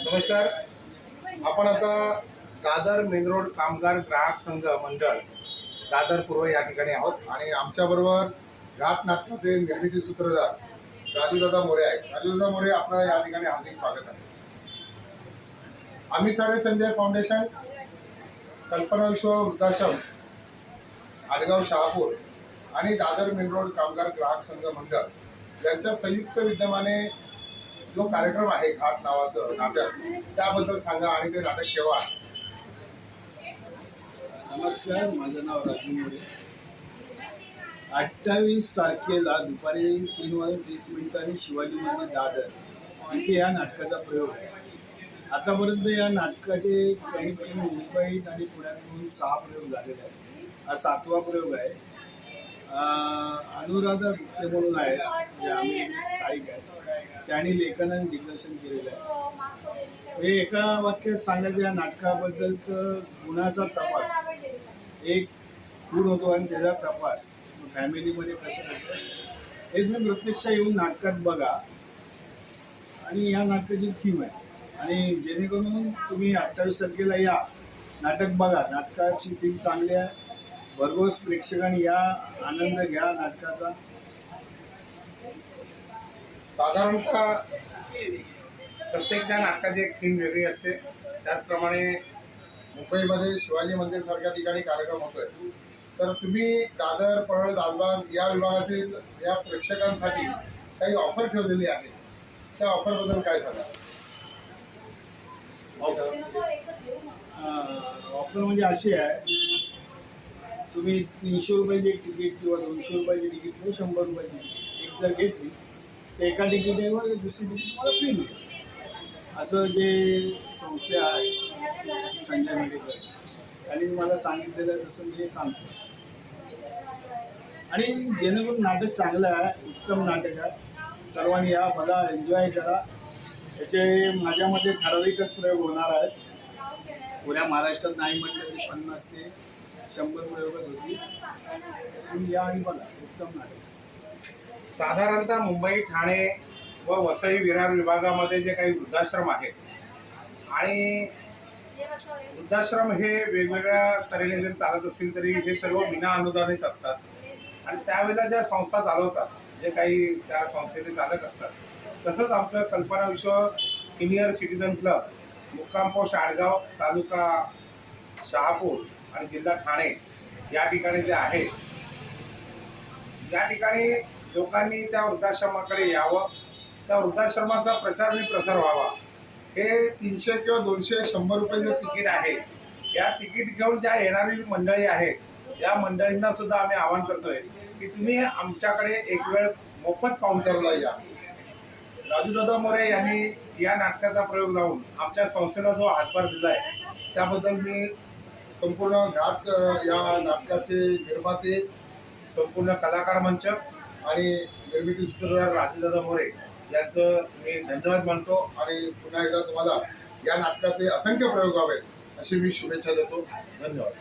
नमस्कार. आपण आता दादर मेन रोड कामगार ग्राहक संघ मंडळ दादर पूर्व या ठिकाणी आहोत. आणि आमच्याबरोबर घात नाटकाचे निर्मिती सूत्रधार राजूदादा मोरे आहेत. राजूदादा मोरे आपलं या ठिकाणी हार्दिक स्वागत आहे. आम्ही सारे संजय फाउंडेशन कल्पना विश्व वृद्धाश्रम आडगाव शहापूर आणि दादर मेन रोड कामगार ग्राहक संघ मंडळ यांच्या संयुक्त विद्यमाने जो कार्यक्रम आहे घात नावाचं नाटक त्याबद्दल सांगा आणि ते नाटक केव्हा? आहे? नमस्कार माझं नाव राजू मोरे. अठ्ठावीस तारखेला दुपारी तीन वाजून तीस मिनिटांनी शिवाजी मंदिर दादर इथे या नाटकाचा प्रयोग आहे. आतापर्यंत या नाटकाचे कमीत कमी मुंबईत आणि पुण्यात सहा प्रयोग झालेले आहेत. हा सातवा प्रयोग आहे. अनुराधा गुप्ते म्हणून आहे जे आम्ही स्थायिक आहे. त्यांनी लेखन आणि दिग्दर्शन केलेलं आहे. हे एका वाक्यात सांगायचं या नाटकाबद्दल तर गुन्ह्याचा तपास. एक खून होतो आणि त्याचा तपास. फॅमिलीमध्ये कसं असतं हे तुम्ही प्रत्यक्ष येऊन नाटकात बघा. आणि या नाटकाची थीम आहे. आणि जेणेकरून तुम्ही अठ्ठावीस तारखेला या नाटक बघा. नाटकाची थीम चांगली आहे. भरघोस प्रेक्षकांनी या आनंद घ्या नाटकाचा. साधारणतः प्रत्येक नाटकाची एक थीम वेगळी असते. त्याचप्रमाणे मुंबईमध्ये शिवाजी मंदिरसारख्या ठिकाणी कार्यक्रम होतोय. तर तुम्ही दादर परळ दालबाग या विभागातील या प्रेक्षकांसाठी काही ऑफर ठेवलेली आहे. त्या ऑफरबद्दल काय सांगा ऑफर म्हणजे अशी आहे. तुम्ही तीनशे रुपयाची एक तिकीट किंवा दोनशे रुपयाची तिकीट किंवा शंभर रुपयाची एक जर घेतली तर एका तिकिटावर दुसरी तिकीट तुम्हाला फ्री मिळेल. असं जे संस्था आहे संजय मेडिकल. त्यांनी मला सांगितलेलं तसं मी सांगतो. आणि जेणेकरून नाटक चांगलं आहे उत्तम नाटक आहे. सर्वांनी या मला एन्जॉय करा. याचे माझ्या मते ठराविकच प्रयोग होणार आहेत. पुऱ्या महाराष्ट्रात नाही म्हटलं तरी पन्नास ते शंभर प्रयोगच होती तुम्ही या आणि बघा उत्तम नाटक. साधारणतः मुंबई ठाणे व वसई विरार विभागामध्ये जे काही वृद्धाश्रम आहेत आणि वृद्धाश्रम हे वेगवेगळ्या तऱ्हेने जरी चालत असतील तरी हे सर्व विना अनुदानित असतात. आणि त्यावेळेला ज्या संस्था चालवतात जे काही त्या संस्थेचे चालक असतात तसंच आमचं Kalpana Vishwa senior citizen club मुक्काम पोस्ट आडगाव तालुका शहापूर आणि जिल्हा ठाणे या ठिकाणी जे आहे या ठिकाणी लोकांनी त्या वृद्धाश्रमाकडे यावं. त्या वृद्धाश्रमाचा प्रचार आणि प्रसार व्हावा. हे तीनशे किंवा दोनशे शंभर रुपये तिकीट आहे या तिकीट घेऊन ज्या येणारी मंडळी आहेत या मंडळींना सुद्धा आम्ही आवाहन करतोय की तुम्ही आमच्याकडे एक वेळ मोफत काउंटरला या. राजूदादा मोरे यांनी या नाटकाचा प्रयोग लावून आमच्या संस्थेला जो हातभार दिला आहे त्याबद्दल मी संपूर्ण घात या नाटकाचे निर्माते संपूर्ण कलाकार मंच आणि निर्मिती सूत्रधार राजूदादा मोरे यांचं मी धन्यवाद मानतो आणि पुन्हा एकदा तुम्हाला या नाटकातले असंख्य प्रयोग व्हावेत अशी मी शुभेच्छा देतो. धन्यवाद.